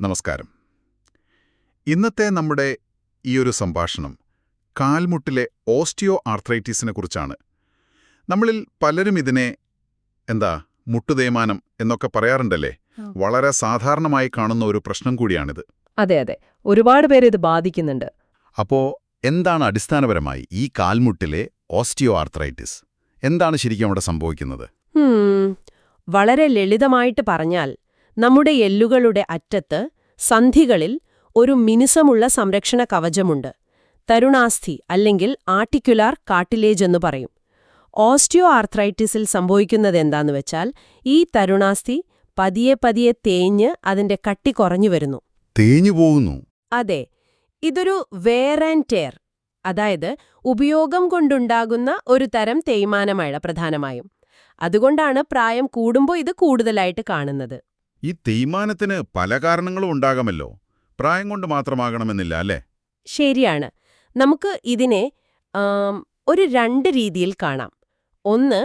നമസ്കാരം. ഇന്നത്തെ നമ്മുടെ ഈ ഒരു സംഭാഷണം കാൽമുട്ടിലെ ഓസ്റ്റിയോ ആർത്രൈറ്റിസിനെ കുറിച്ചാണ്. നമ്മളിൽ പലരും ഇതിനെ എന്താ മുട്ടുതേയ്മാനം എന്നൊക്കെ പറയാറുണ്ടല്ലേ? വളരെ സാധാരണമായി കാണുന്ന ഒരു പ്രശ്നം കൂടിയാണിത്. അതെ അതെ. ഒരുപാട് പേര് ഇത് ബാധിക്കുന്നുണ്ട്. അപ്പോ എന്താണ് അടിസ്ഥാനപരമായി ഈ കാൽമുട്ടിലെ ഓസ്റ്റിയോ ആർത്രൈറ്റിസ്? എന്താണ് ശരിക്കും അവിടെ സംഭവിക്കുന്നത്? വളരെ ലളിതമായിട്ട് പറഞ്ഞാൽ നമ്മുടെ എല്ലുകളുടെ അറ്റത്ത് സന്ധികളിൽ ഒരു മിനുസമുള്ള സംരക്ഷണ കവചമുണ്ട്. തരുണാസ്ഥി അല്ലെങ്കിൽ ആർട്ടിക്കുലാർ കാട്ടിലേജ് എന്ന് പറയും. ഓസ്റ്റിയോ ആർത്രൈറ്റിസിൽ സംഭവിക്കുന്നത് എന്താന്ന് വെച്ചാൽ ഈ തരുണാസ്ഥി പതിയെ പതിയെ തേഞ്ഞ് അതിന്റെ കട്ടി കുറഞ്ഞു വരുന്നു. തേഞ്ഞു പോകുന്നു. അതെ. ഇതൊരു വേർ ആൻഡ് ടേർ അതായത് ഉപയോഗം കൊണ്ടുണ്ടാകുന്ന ഒരു തരം തേയ്മാനമഴ പ്രധാനമായും. അതുകൊണ്ടാണ് പ്രായം കൂടുമ്പോൾ ഇത് കൂടുതലായിട്ട് കാണുന്നത്. ഈ തേയ്മാനത്തിന് പല കാരണങ്ങളും ഉണ്ടാകാമല്ലോ. പ്രായം കൊണ്ട് മാത്രമാകണമെന്നില്ല അല്ലേ? ശരിയാണ്. നമുക്ക് ഇതിനെ ഒരു രണ്ട് രീതിയിൽ കാണാം. ഒന്ന്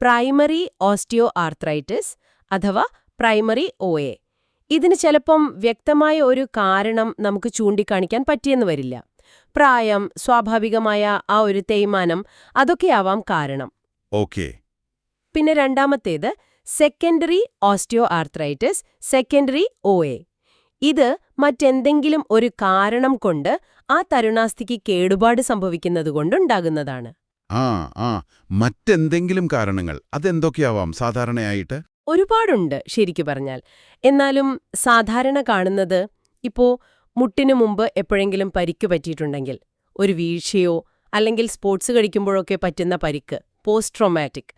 പ്രൈമറി ഓസ്റ്റിയോ ആർത്രൈറ്റിസ് അഥവാ പ്രൈമറി ഒ എ. ഇതിന് ചിലപ്പം വ്യക്തമായ ഒരു കാരണം നമുക്ക് ചൂണ്ടിക്കാണിക്കാൻ പറ്റിയെന്ന് വരില്ല. പ്രായം സ്വാഭാവികമായ ആ ഒരു തേയ്മാനം അതൊക്കെയാവാം കാരണം. ഓക്കെ. പിന്നെ രണ്ടാമത്തേത് secondary osteoarthritis secondary O A ഇത് മറ്റെന്തെങ്കിലും ഒരു കാരണം കൊണ്ട് ആ തരുണാസ്ഥിക്ക് കേടുപാട് സംഭവിക്കുന്നതുകൊണ്ടുണ്ടാകുന്നതാണ് ആ ആ. മറ്റെന്തെങ്കിലും കാരണങ്ങൾ അതെന്തൊക്കെയാവാം സാധാരണയായിട്ട്? ഒരുപാടുണ്ട് ശരിക്കു പറഞ്ഞാൽ. എന്നാലും സാധാരണ കാണുന്നത് ഇപ്പോ മുട്ടിനു മുമ്പ് എപ്പോഴെങ്കിലും പരിക്ക് പറ്റിയിട്ടുണ്ടെങ്കിൽ ഒരു വീഴ്ചയോ അല്ലെങ്കിൽ സ്പോർട്സ് കഴിക്കുമ്പോഴൊക്കെ പറ്റുന്ന പരിക്ക് പോസ്റ്റ് ട്രോമാറ്റിക്.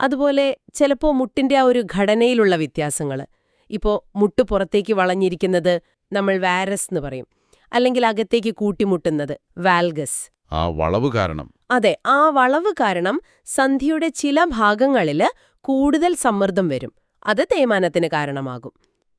അതുപോലെ ചിലപ്പോൾ മുട്ടിന്റെ ആ ഒരു ഘടനയിലുള്ള വ്യത്യാസങ്ങൾ ഇപ്പോൾ മുട്ട് പുറത്തേക്ക് വളഞ്ഞിരിക്കുന്നത് നമ്മൾ വാരസ് എന്ന് പറയും. അല്ലെങ്കിൽ അകത്തേക്ക് കൂട്ടിമുട്ടുന്നത് വാൽഗസ്. ആ വളവ് കാരണം. അതെ ആ വളവ് കാരണം സന്ധിയുടെ ചില ഭാഗങ്ങളിൽ കൂടുതൽ സമ്മർദ്ദം വരും. അത് തേയ്മാനത്തിന് കാരണമാകും.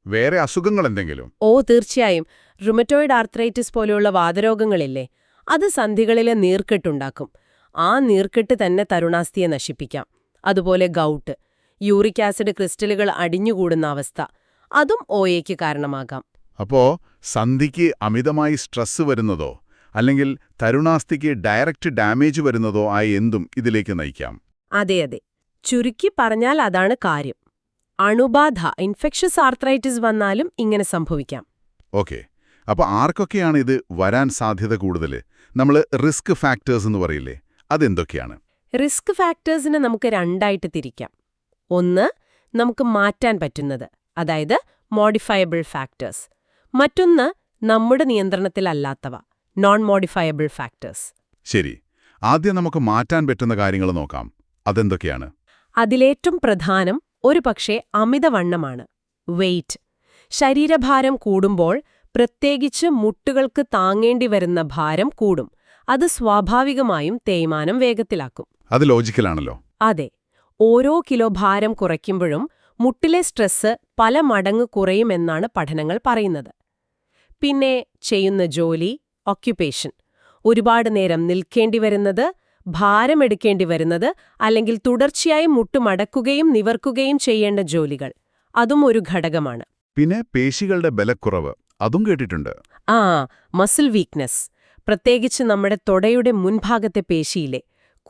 വേറെ അസുഖങ്ങൾ എന്തെങ്കിലും ഓ തീർച്ചയായും. റുമറ്റോയിഡ് ആർത്രൈറ്റിസ് പോലെയുള്ള വാതരോഗങ്ങളില്ലേ അത് സന്ധികളിലെ നീർക്കെട്ടുണ്ടാക്കും ആ നീർക്കെട്ട് തന്നെ തരുണാസ്ഥിയെ നശിപ്പിക്കാം. അതുപോലെ ഗൗട്ട്. യൂറിക് ആസിഡ് ക്രിസ്റ്റലുകൾ അടിഞ്ഞുകൂടുന്ന അവസ്ഥ. അതും ഓയയ്ക്ക് കാരണമാകാം. അപ്പോ സന്ധിക്ക് അമിതമായി സ്ട്രെസ് വരുന്നതോ അല്ലെങ്കിൽ തരുണാസ്ഥിക്ക് ഡയറക്റ്റ് ഡാമേജ് വരുന്നതോ ആയി എന്തും ഇതിലേക്ക് നയിക്കാം. അതെ അതെ. ചുരുക്കി പറഞ്ഞാൽ അതാണ് കാര്യം. അണുബാധ ഇൻഫെക്ഷസ് ആർത്രൈറ്റിസ് വന്നാലും ഇങ്ങനെ സംഭവിക്കാം. ഓക്കെ. അപ്പോൾ ആർക്കൊക്കെയാണ് ഇത് വരാൻ സാധ്യത കൂടുതൽ നമ്മൾ റിസ്ക് ഫാക്ടേഴ്സ് എന്ന് പറയില്ലേ? അതെന്തൊക്കെയാണ്? റിസ്ക് ഫാക്ടേഴ്സിനെ നമുക്ക് രണ്ടായിട്ട് തിരിക്കാം. ഒന്ന് നമുക്ക് മാറ്റാൻ പറ്റുന്നത് അതായത് മോഡിഫയബിൾ ഫാക്ടേഴ്സ്. മറ്റൊന്ന് നമ്മുടെ നിയന്ത്രണത്തിലല്ലാത്തവ നോൺ മോഡിഫയബിൾ ഫാക്ടേഴ്സ് ശരി. ആദ്യം നമുക്ക് മാറ്റാൻ പറ്റുന്ന കാര്യങ്ങൾ നോക്കാം. അതെന്തൊക്കെയാണ്? അതിലേറ്റവും പ്രധാനം ഒരു പക്ഷേ അമിതവണ്ണമാണ് വെയിറ്റ് ശരീരഭാരം കൂടുമ്പോൾ പ്രത്യേകിച്ച് മുട്ടുകൾക്ക് താങ്ങേണ്ടി വരുന്ന ഭാരം കൂടും. അത് സ്വാഭാവികമായും തേയ്മാനം വേഗത്തിലാക്കും. അത് ലോജിക്കലാണല്ലോ. അതെ. ഓരോ കിലോ ഭാരം കുറയ്ക്കുമ്പോഴും മുട്ടിലെ സ്ട്രെസ് പല മടങ്ങ് കുറയുമെന്നാണ് പഠനങ്ങൾ പറയുന്നത്. പിന്നെ ചെയ്യുന്ന ജോലി ഓക്യുപ്പേഷൻ ഒരുപാട് നേരം നിൽക്കേണ്ടി വരുന്നത് ഭാരമെടുക്കേണ്ടി വരുന്നത് അല്ലെങ്കിൽ തുടർച്ചയായി മുട്ടുമടക്കുകയും നിവർക്കുകയും ചെയ്യേണ്ട ജോലികൾ. അതും ഒരു ഘടകമാണ്. പിന്നെ പേശികളുടെ ബലക്കുറവ് അതും കേട്ടിട്ടുണ്ട്. ആ മസിൽ വീക്ക്നെസ് പ്രത്യേകിച്ച് നമ്മുടെ തൊടയുടെ മുൻഭാഗത്തെ പേശിയിലെ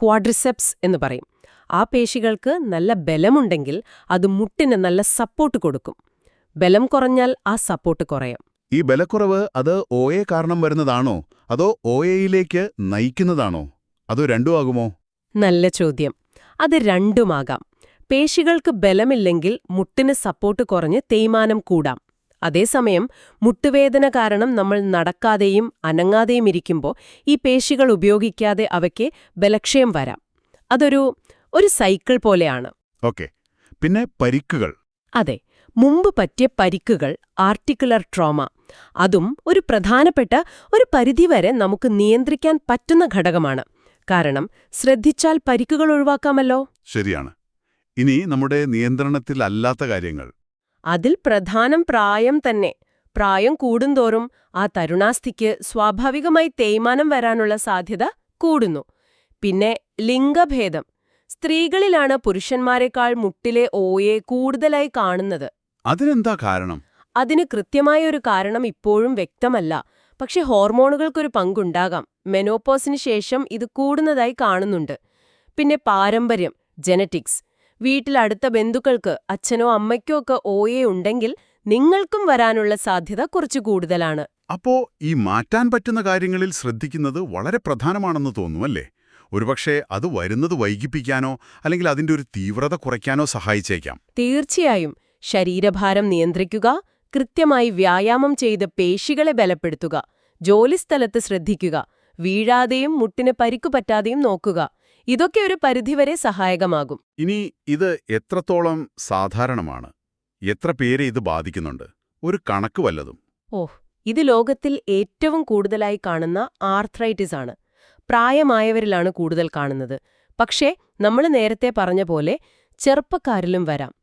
ക്വാഡ്രിസെപ്സ് എന്ന് പറയും. ആ പേശികൾക്ക് നല്ല ബലമുണ്ടെങ്കിൽ അത് മുട്ടിന് നല്ല സപ്പോർട്ട് കൊടുക്കും. ബലം കുറഞ്ഞാൽ ആ സപ്പോർട്ട് കുറയും. ഈ ബലക്കുറവ് അത് ഒ എ കാരണം വരുന്നതാണോ? അതോ ഒ എയിലേക്ക് നയിക്കുന്നതാണോ? അതോ രണ്ടും ആകുമോ? നല്ല ചോദ്യം. അത് രണ്ടുമാകാം പേശികൾക്ക് ബലമില്ലെങ്കിൽ മുട്ടിന് സപ്പോർട്ട് കുറഞ്ഞ് തേയ്മാനം കൂടാം. അതേസമയം മുട്ടുവേദന കാരണം നമ്മൾ നടക്കാതെയും അനങ്ങാതെയും ഇരിക്കുമ്പോൾ ഈ പേശികൾ ഉപയോഗിക്കാതെ അവയ്ക്ക് ബലക്ഷയം വരാം. അതൊരു ഒരു സൈക്കിൾ പോലെയാണ്. ഓക്കെ. പിന്നെ പരിക്കുകൾ. അതെ. മുമ്പ് പറ്റിയ പരിക്കുകൾ ആർട്ടിക്കുലർ ട്രോമ. അതും ഒരു പ്രധാനപ്പെട്ട ഒരു പരിധിവരെ നമുക്ക് നിയന്ത്രിക്കാൻ പറ്റുന്ന ഘടകമാണ്. കാരണം ശ്രദ്ധിച്ചാൽ പരിക്കുകൾ ഒഴിവാക്കാമല്ലോ? ശരിയാണ്. ഇനി നമ്മുടെ നിയന്ത്രണത്തിലല്ലാത്ത കാര്യങ്ങൾ. അതിൽ പ്രധാനം പ്രായം തന്നെ. പ്രായം കൂടുന്തോറും ആ തരുണാസ്ഥിക്ക് സ്വാഭാവികമായി തേയ്മാനം വരാനുള്ള സാധ്യത കൂടുന്നു. പിന്നെ ലിംഗഭേദം. സ്ത്രീകളിലാണ് പുരുഷന്മാരെക്കാൾ മുട്ടിലെ ഓയെ കൂടുതലായി കാണുന്നത്. അതിനെന്താ കാരണം? അതിന് കൃത്യമായ ഒരു കാരണം ഇപ്പോഴും വ്യക്തമല്ല. പക്ഷെ ഹോർമോണുകൾക്കൊരു പങ്കുണ്ടാകാം. മെനോപോസിന് ശേഷം ഇത് കൂടുന്നതായി കാണുന്നുണ്ട്. പിന്നെ പാരമ്പര്യം ജനറ്റിക്സ്. വീട്ടിൽ അടുത്ത ബന്ധുക്കൾക്ക് അച്ഛനോ അമ്മയ്ക്കോ ഒക്കെ ഓയെ ഉണ്ടെങ്കിൽ നിങ്ങൾക്കും വരാനുള്ള സാധ്യത കുറച്ചു കൂടുതലാണ്. അപ്പോ ഈ മാറ്റാൻ പറ്റുന്ന കാര്യങ്ങളിൽ ശ്രദ്ധിക്കുന്നത് വളരെ പ്രധാനമാണെന്ന് തോന്നുമല്ലേ? ഒരുപക്ഷെ അത് വരുന്നത് വൈകിപ്പിക്കാനോ അല്ലെങ്കിൽ അതിന്റെ ഒരു തീവ്രത കുറയ്ക്കാനോ സഹായിച്ചേക്കാം. തീർച്ചയായും. ശരീരഭാരം നിയന്ത്രിക്കുക കൃത്യമായി വ്യായാമം ചെയ്ത് പേശികളെ ബലപ്പെടുത്തുക ജോലിസ്ഥലത്ത് ശ്രദ്ധിക്കുക വീഴാതെയും മുട്ടിന് പരിക്കു പറ്റാതെയും നോക്കുക ഇതൊക്കെ ഒരു പരിധിവരെ സഹായകമാകും. ഇനി ഇത് എത്രത്തോളം സാധാരണമാണ്? എത്ര പേരെ ഇത് ബാധിക്കുന്നുണ്ട്? ഒരു കണക്ക് വല്ലതും. ഓഹ് ഇത് ലോകത്തിൽ ഏറ്റവും കൂടുതലായി കാണുന്ന ആർത്രൈറ്റിസ് ആണ് പ്രായമായവരിലാണ് കൂടുതൽ കാണുന്നത്. പക്ഷേ നമ്മൾ നേരത്തെ പറഞ്ഞ പോലെ ചെറുപ്പക്കാരിലും വരാം.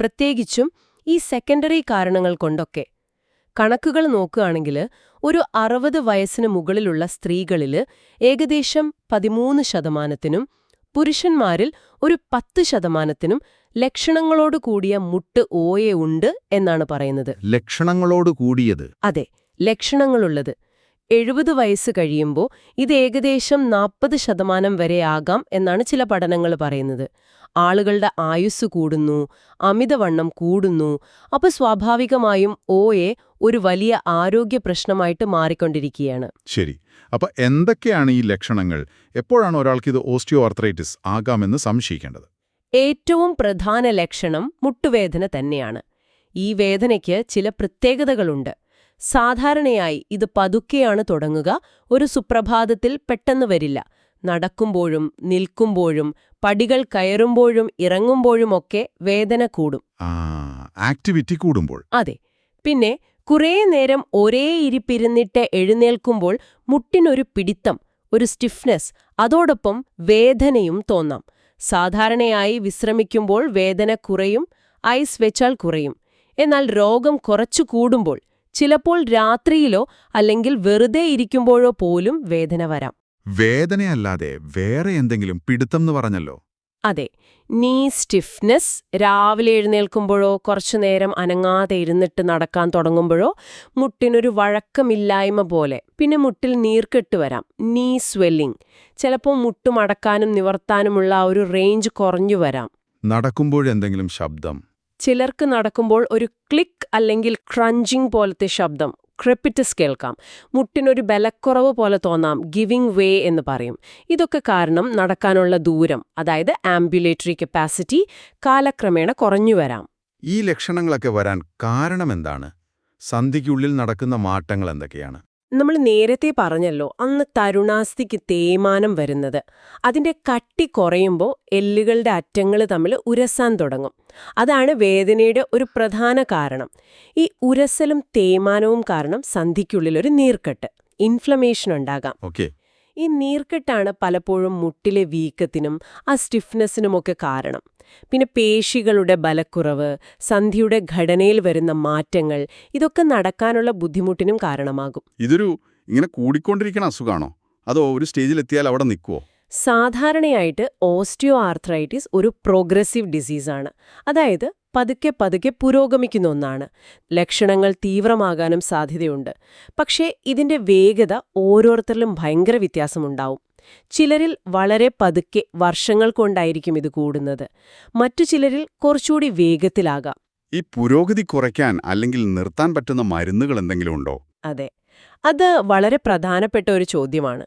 പ്രത്യേകിച്ചും ഈ സെക്കൻഡറി കാരണങ്ങൾ കൊണ്ടൊക്കെ. കണക്കുകൾ നോക്കുകയാണെങ്കിൽ ഒരു അറുപത് വയസ്സിന് മുകളിലുള്ള സ്ത്രീകളിൽ ഏകദേശം പതിമൂന്ന് ശതമാനത്തിനും പുരുഷന്മാരിൽ ഒരു പത്ത് ശതമാനത്തിനും ലക്ഷണങ്ങളോട് കൂടിയ മുട്ട് ഓയെ ഉണ്ട് എന്നാണ് പറയുന്നത്. ലക്ഷണങ്ങളോട് കൂടിയത്. അതെ ലക്ഷണങ്ങളുള്ളത്. എഴുപത് വയസ്സ് കഴിയുമ്പോൾ ഇത് ഏകദേശം നാൽപ്പത് ശതമാനം വരെ ആകാം എന്നാണ് ചില പഠനങ്ങൾ പറയുന്നത്. ആളുകളുടെ ആയുസ് കൂടുന്നു അമിതവണ്ണം കൂടുന്നു അപ്പോൾ സ്വാഭാവികമായും ഓയെ ഒരു വലിയ ആരോഗ്യ പ്രശ്നമായിട്ട് മാറിക്കൊണ്ടിരിക്കുകയാണ്. ശരി. അപ്പൊ എന്തൊക്കെയാണ് ഈ ലക്ഷണങ്ങൾ? എപ്പോഴാണ് ഒരാൾക്ക് ഇത് ഓസ്റ്റിയോ ആർത്രൈറ്റിസ് ആകാമെന്ന് സംശയിക്കേണ്ടത്? ഏറ്റവും പ്രധാന ലക്ഷണം മുട്ടുവേദന തന്നെയാണ്. ഈ വേദനയ്ക്ക് ചില പ്രത്യേകതകളുണ്ട്. സാധാരണയായി ഇത് പതുക്കെയാണ് തുടങ്ങുക ഒരു സുപ്രഭാതത്തിൽ പെട്ടെന്ന് വരില്ല. നടക്കുമ്പോഴും നിൽക്കുമ്പോഴും പടികൾ കയറുമ്പോഴും ഇറങ്ങുമ്പോഴുമൊക്കെ വേദന കൂടും. ആക്ടിവിറ്റി കൂടുമ്പോൾ. അതെ. പിന്നെ കുറേ നേരം ഒരേ ഇരിപ്പിരുന്നിട്ട് എഴുന്നേൽക്കുമ്പോൾ മുട്ടിനൊരു പിടിത്തം ഒരു സ്റ്റിഫ്നെസ് അതോടൊപ്പം വേദനയും തോന്നാം. സാധാരണയായി വിശ്രമിക്കുമ്പോൾ വേദന കുറയും ഐസ് വെച്ചാൽ കുറയും. എന്നാൽ രോഗം കുറച്ചു കൂടുമ്പോൾ ചിലപ്പോൾ രാത്രിയിലോ അല്ലെങ്കിൽ വെറുതെ ഇരിക്കുമ്പോഴോ പോലും വേദന വരാം. വേദനയല്ലാതെ വേറെ എന്തെങ്കിലും പിടുത്തം എന്ന് പറഞ്ഞല്ലോ. അതെ നീ സ്റ്റിഫ്നെസ് രാവിലെ എഴുന്നേൽക്കുമ്പോഴോ കുറച്ചു നേരം അനങ്ങാതെ ഇരുന്നിട്ട് നടക്കാൻ തുടങ്ങുമ്പോഴോ മുട്ടിനൊരു വഴക്കമില്ലായ്മ പോലെ പിന്നെ മുട്ടിൽ നീർക്കെട്ട് വരാം നീ സ്വെല്ലിംഗ് ചിലപ്പോൾ മുട്ടുമടക്കാനും നിവർത്താനുമുള്ള ആ ഒരു റേഞ്ച് കുറഞ്ഞു വരാം. നടക്കുമ്പോഴെന്തെങ്കിലും ശബ്ദം? ചിലർക്ക് നടക്കുമ്പോൾ ഒരു ക്ലിക്ക് അല്ലെങ്കിൽ ക്രഞ്ചിങ് പോലത്തെ ശബ്ദം ക്രെപ്പിറ്റസ് കേൾക്കാം. മുട്ടിനൊരു ബലക്കുറവ് പോലെ തോന്നാം ഗിവിംഗ് വേ എന്ന് പറയും. ഇതൊക്കെ കാരണം നടക്കാനുള്ള ദൂരം അതായത് ആംബുലേറ്ററി കപ്പാസിറ്റി കാലക്രമേണ കുറഞ്ഞു വരാം. ഈ ലക്ഷണങ്ങളൊക്കെ വരാൻ കാരണമെന്താണ് സന്ധിക്കുള്ളിൽ നടക്കുന്ന മാറ്റങ്ങൾ എന്തൊക്കെയാണ്? നമ്മൾ നേരത്തെ പറഞ്ഞല്ലോ അന്ന് തരുണാസ്ഥിക്ക് തേയ്മാനം വരുന്നത്. അതിന്റെ കട്ടി കുറയുമ്പോൾ എല്ലുകളുടെ അറ്റങ്ങൾ തമ്മിൽ ഉരസാൻ തുടങ്ങും. അതാണ് വേദനയുടെ ഒരു പ്രധാന കാരണം. ഈ ഉരസലും തേയ്മാനവും കാരണം സന്ധിക്കുള്ളിലൊരു നീർക്കെട്ട് ഇൻഫ്ലമേഷൻ ഉണ്ടാകാം. ഓക്കെ. ഈ നീർക്കെട്ടാണ് പലപ്പോഴും മുട്ടിലെ വീക്കത്തിനും ആ സ്റ്റിഫ്നെസ്സിനുമൊക്കെ കാരണം. പിന്നെ പേശികളുടെ ബലക്കുറവ് സന്ധിയുടെ ഘടനയിൽ വരുന്ന മാറ്റങ്ങൾ ഇതൊക്കെ നടക്കാനുള്ള ബുദ്ധിമുട്ടിനും കാരണമാകും. ഇതൊരു ഇങ്ങനെ കൂടിക്കൊണ്ടിരിക്കണ അസുഖമാണോ അതോ ഒരു സ്റ്റേജിലെത്തിയാൽ അവിടെ നിൽക്കുവോ? സാധാരണയായിട്ട് ഓസ്റ്റിയോ ആർത്രൈറ്റിസ് ഒരു പ്രോഗ്രസീവ് ഡിസീസാണ്. അതായത് പതുക്കെ പതുക്കെ പുരോഗമിക്കുന്ന ഒന്നാണ്. ലക്ഷണങ്ങൾ തീവ്രമാകാനും സാധ്യതയുണ്ട്. പക്ഷേ ഇതിന്റെ വേഗത ഓരോരുത്തരിലും ഭയങ്കര വ്യത്യാസമുണ്ടാവും. ചിലരിൽ വളരെ പതുക്കെ വർഷങ്ങൾ കൊണ്ടായിരിക്കും ഇത് കൂടുന്നത്. മറ്റു ചിലരിൽ കുറച്ചുകൂടി വേഗത്തിലാകാം. ഈ പുരോഗതി കുറയ്ക്കാൻ അല്ലെങ്കിൽ നിർത്താൻ പറ്റുന്ന മരുന്നുകൾ എന്തെങ്കിലും ഉണ്ടോ? അതെ. അത് വളരെ പ്രധാനപ്പെട്ട ഒരു ചോദ്യമാണ്.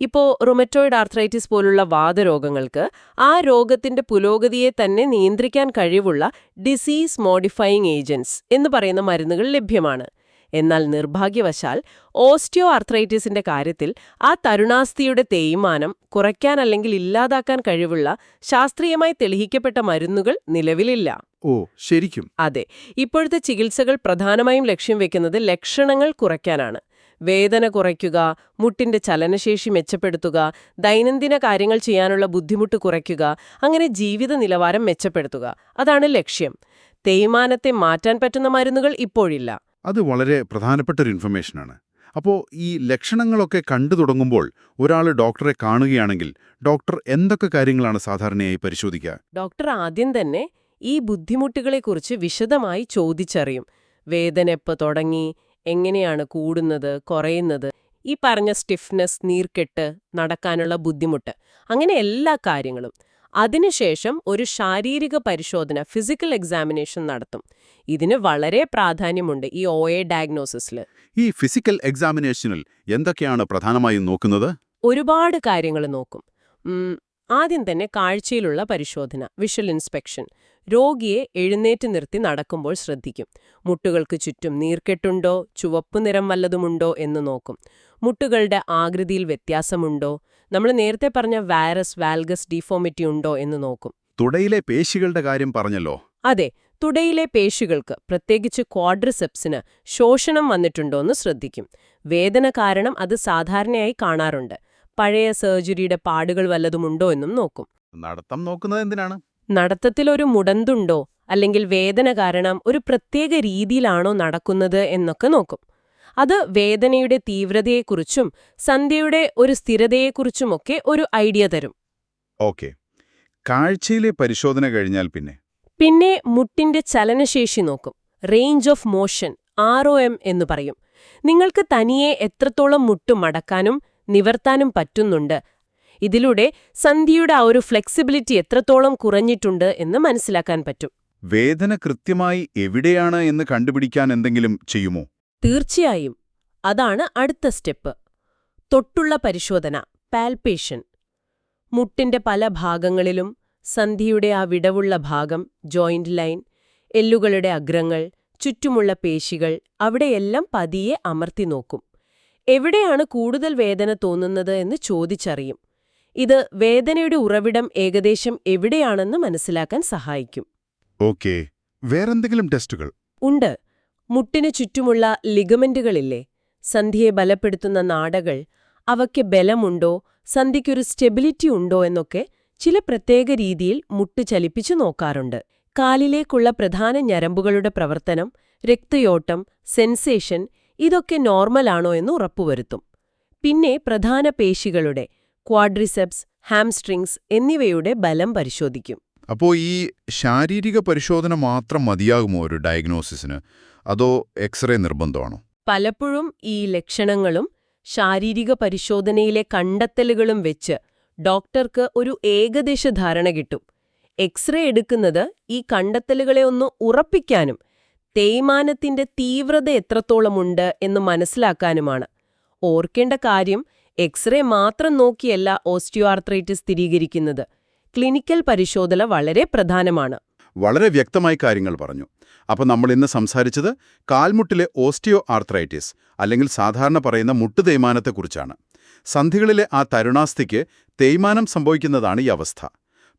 ഇപ്പോൾ റൊമറ്റോയിഡ് ആർത്രൈറ്റിസ് പോലുള്ള വാദരോഗങ്ങൾക്ക് ആ രോഗത്തിന്റെ പുരോഗതിയെ തന്നെ നിയന്ത്രിക്കാൻ കഴിവുള്ള ഡിസീസ് മോഡിഫയിങ് ഏജന്റ്സ് എന്ന് പറയുന്ന മരുന്നുകൾ ലഭ്യമാണ്. എന്നാൽ നിർഭാഗ്യവശാൽ ഓസ്റ്റിയോ ആർത്രൈറ്റിസിന്റെ കാര്യത്തിൽ ആ തരുണാസ്ഥിയുടെ തേയ്മാനം കുറയ്ക്കാൻ അല്ലെങ്കിൽ ഇല്ലാതാക്കാൻ കഴിവുള്ള ശാസ്ത്രീയമായി തെളിയിക്കപ്പെട്ട മരുന്നുകൾ നിലവിലില്ല. ഓ ശരിക്കും. അതെ ഇപ്പോഴത്തെ ചികിത്സകൾ പ്രധാനമായും ലക്ഷ്യം വെക്കുന്നത് ലക്ഷണങ്ങൾ കുറയ്ക്കാനാണ്. വേദന കുറയ്ക്കുക മുട്ടിന്റെ ചലനശേഷി മെച്ചപ്പെടുത്തുക ദൈനംദിന കാര്യങ്ങൾ ചെയ്യാനുള്ള ബുദ്ധിമുട്ട് കുറയ്ക്കുക അങ്ങനെ ജീവിത നിലവാരം മെച്ചപ്പെടുത്തുക. അതാണ് ലക്ഷ്യം. തേയ്മാനത്തെ മാറ്റാൻ പറ്റുന്ന മരുന്നുകൾ ഇപ്പോഴില്ല. അത് വളരെ പ്രധാനപ്പെട്ട ഒരു ഇൻഫർമേഷനാണ്. അപ്പോൾ ഈ ലക്ഷണങ്ങളൊക്കെ കണ്ടു തുടങ്ങുമ്പോൾ ഒരാൾ ഡോക്ടറെ കാണുകയാണെങ്കിൽ ഡോക്ടർ എന്തൊക്കെ കാര്യങ്ങളാണ് സാധാരണയായി പരിശോധിക്കുക ഡോക്ടർ ആദ്യം തന്നെ ഈ ബുദ്ധിമുട്ടുകളെക്കുറിച്ച് വിശദമായി ചോദിച്ചറിയും. വേദന എപ്പോൾ തുടങ്ങി? എങ്ങനെയാണ് കൂടുന്നത് കുറയുന്നത് ഈ പറഞ്ഞ സ്റ്റിഫ്നെസ് നീർക്കെട്ട് നടക്കാനുള്ള ബുദ്ധിമുട്ട് അങ്ങനെ എല്ലാ കാര്യങ്ങളും. അതിനുശേഷം ഒരു ശാരീരിക പരിശോധന ഫിസിക്കൽ എക്സാമിനേഷൻ നടത്തും. ഇതിന് വളരെ പ്രാധാന്യമുണ്ട് ഈ ഒ എ ഡയഗ്നോസിസിൽ ഈ ഫിസിക്കൽ എക്സാമിനേഷനിൽ എന്തൊക്കെയാണ് പ്രധാനമായും നോക്കുന്നത്? ഒരുപാട് കാര്യങ്ങൾ നോക്കും. ആദ്യം തന്നെ കാഴ്ചയിലുള്ള പരിശോധന വിഷ്വൽ ഇൻസ്പെക്ഷൻ. രോഗിയെ എഴുന്നേറ്റ് നിർത്തി നടക്കുമ്പോൾ ശ്രദ്ധിക്കും. മുട്ടുകൾക്ക് ചുറ്റും നീർക്കെട്ടുണ്ടോ ചുവപ്പ് നിറം വല്ലതുമുണ്ടോ എന്ന് നോക്കും. മുട്ടുകളുടെ ആകൃതിയിൽ വ്യത്യാസമുണ്ടോ നമ്മൾ നേരത്തെ പറഞ്ഞ വൈറസ് വാൽഗസ് ഡിഫോമിറ്റി ഉണ്ടോ എന്ന് നോക്കും. തുടയിലെ പേശികളുടെ കാര്യം പറഞ്ഞല്ലോ. അതെ തുടയിലെ പേശികൾക്ക് പ്രത്യേകിച്ച് ക്വാഡ്രിസെപ്സിന് ശോഷണം വന്നിട്ടുണ്ടോ എന്ന് ശ്രദ്ധിക്കും. വേദന കാരണം അത് സാധാരണയായി കാണാറുണ്ട്. പഴയ സർജറിയുടെ പാടുകൾ വല്ലതുമുണ്ടോ എന്നും നോക്കും. നടത്തം നോക്കുന്നത് എന്തിനാണ്? നടത്തത്തിൽ ഒരു മുടന്തുണ്ടോ? അല്ലെങ്കിൽ വേദന കാരണം ഒരു പ്രത്യേക രീതിയിലാണോ നടക്കുന്നത് എന്നൊക്കെ നോക്കും. അത് വേദനയുടെ തീവ്രതയെക്കുറിച്ചും സന്ധ്യയുടെ ഒരു സ്ഥിരതയെക്കുറിച്ചുമൊക്കെ ഒരു ഐഡിയ തരും. ഓക്കെ. കാഴ്ചയിലെ പരിശോധന കഴിഞ്ഞാൽ പിന്നെ? പിന്നെ മുട്ടിന്റെ ചലനശേഷി നോക്കും. Range of motion R O M എന്ന് പറയും. നിങ്ങൾക്ക് തനിയെ എത്രത്തോളം മുട്ട് മടക്കാനും നിവർത്താനും പറ്റുന്നുണ്ട്. ഇതിലൂടെ സന്ധിയുടെ ആ ഒരു ഫ്ലെക്സിബിലിറ്റി എത്രത്തോളം കുറഞ്ഞിട്ടുണ്ട് എന്ന് മനസ്സിലാക്കാൻ പറ്റും. വേദന കൃത്യമായി എവിടെയാണ് എന്ന് കണ്ടുപിടിക്കാൻ എന്തെങ്കിലും ചെയ്യുമോ? തീർച്ചയായും. അതാണ് അടുത്ത സ്റ്റെപ്പ്. തൊട്ടുള്ള പരിശോധന പാൽപേഷൻ മുട്ടിന്റെ പല ഭാഗങ്ങളിലും സന്ധിയുടെ ആ വിടവുള്ള ഭാഗം ജോയിന്റ് ലൈൻ എല്ലുകളുടെ അഗ്രങ്ങൾ ചുറ്റുമുള്ള പേശികൾ അവിടെയെല്ലാം പതിയെ അമർത്തി നോക്കും. എവിടെയാണ് കൂടുതൽ വേദന തോന്നുന്നത് എന്ന് ചോദിച്ചറിയും. ഇത് വേദനയുടെ ഉറവിടം ഏകദേശം എവിടെയാണെന്ന് മനസ്സിലാക്കാൻ സഹായിക്കും. ഓക്കെ. വേറെന്തെങ്കിലും ടെസ്റ്റുകൾ? ഉണ്ട്. മുട്ടിനു ചുറ്റുമുള്ള ലിഗമെന്റുകളില്ലേ? സന്ധിയെ ബലപ്പെടുത്തുന്ന നാടകൾ അവയ്ക്ക് ബലമുണ്ടോ സന്ധിക്കൊരു സ്റ്റെബിലിറ്റി ഉണ്ടോ എന്നൊക്കെ ചില പ്രത്യേക രീതിയിൽ മുട്ട് ചലിപ്പിച്ചു നോക്കാറുണ്ട്. കാലിലേക്കുള്ള പ്രധാന ഞരമ്പുകളുടെ പ്രവർത്തനം രക്തയോട്ടം സെൻസേഷൻ ഇതൊക്കെ നോർമലാണോ എന്ന് ഉറപ്പുവരുത്തും. പിന്നെ പ്രധാന പേശികളുടെ ക്വാഡ്രിസെപ്സ് ഹാംസ്ട്രിങ്സ് എന്നിവയുടെ ബലം പരിശോധിക്കും. അപ്പോൾ ഈ ശാരീരിക പരിശോധന മാത്രം മതിയാകുമോ ഒരു ഡയഗ്നോസിസിന്? അതോ എക്സ്റേ നിർബന്ധമാണോ? പലപ്പോഴും ഈ ലക്ഷണങ്ങളും ശാരീരിക പരിശോധനയിലെ കണ്ടെത്തലുകളും വെച്ച് ഡോക്ടർക്ക് ഒരു ഏകദേശ ധാരണ കിട്ടും. എക്സ്റേ എടുക്കുന്നത് ഈ കണ്ടെത്തലുകളെ ഒന്ന് ഉറപ്പിക്കാനും തേയ്മാനത്തിന്റെ തീവ്രത എത്രത്തോളമുണ്ട് എന്ന് മനസ്സിലാക്കാനുമാണ്. ഓർക്കേണ്ട കാര്യം എക്സ്റേ മാത്രം നോക്കിയല്ല ഓസ്റ്റിയോആർത്രൈറ്റിസ് സ്ഥിരീകരിക്കുന്നത്. ക്ലിനിക്കൽ പരിശോധന വളരെ പ്രധാനമാണ്. വളരെ വ്യക്തമായി കാര്യങ്ങൾ പറഞ്ഞു. അപ്പോൾ നമ്മൾ ഇന്ന് സംസാരിച്ചത് കാൽമുട്ടിലെ ഓസ്റ്റിയോ ആർത്രൈറ്റിസ് അല്ലെങ്കിൽ സാധാരണ പറയുന്ന മുട്ട് തേയ്മാനത്തെക്കുറിച്ചാണ്. സന്ധികളിലെ ആ തരുണാസ്ഥിക്ക് തേയ്മാനം സംഭവിക്കുന്നതാണ് ഈ അവസ്ഥ.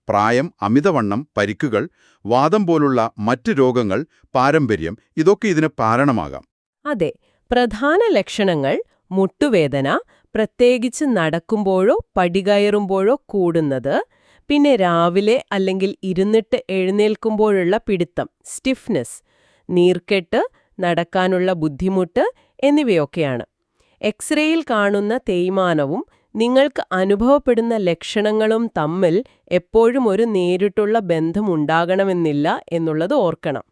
പ്രായം അമിതവണ്ണം പരിക്കുകൾ വാദം പോലുള്ള മറ്റ് രോഗങ്ങൾ പാരമ്പര്യം ഇതൊക്കെ ഇതിന് കാരണമാകാം. അതെ പ്രധാന ലക്ഷണങ്ങൾ മുട്ടുവേദന പ്രത്യേകിച്ച് നടക്കുമ്പോഴോ പടികയറുമ്പോഴോ കൂടുന്നത് പിന്നെ രാവിലെ അല്ലെങ്കിൽ ഇരുന്നിട്ട് എഴുന്നേൽക്കുമ്പോഴുള്ള പിടുത്തം സ്റ്റിഫ്നെസ് നീർക്കെട്ട് നടക്കാനുള്ള ബുദ്ധിമുട്ട് എന്നിവയൊക്കെയാണ്. എക്സ്റേയിൽ കാണുന്ന തേയ്മാനവും നിങ്ങൾക്ക് അനുഭവപ്പെടുന്ന ലക്ഷണങ്ങളും തമ്മിൽ എപ്പോഴും ഒരു നേരിട്ടുള്ള ബന്ധമുണ്ടാകണമെന്നില്ല എന്നുള്ളത് ഓർക്കണം.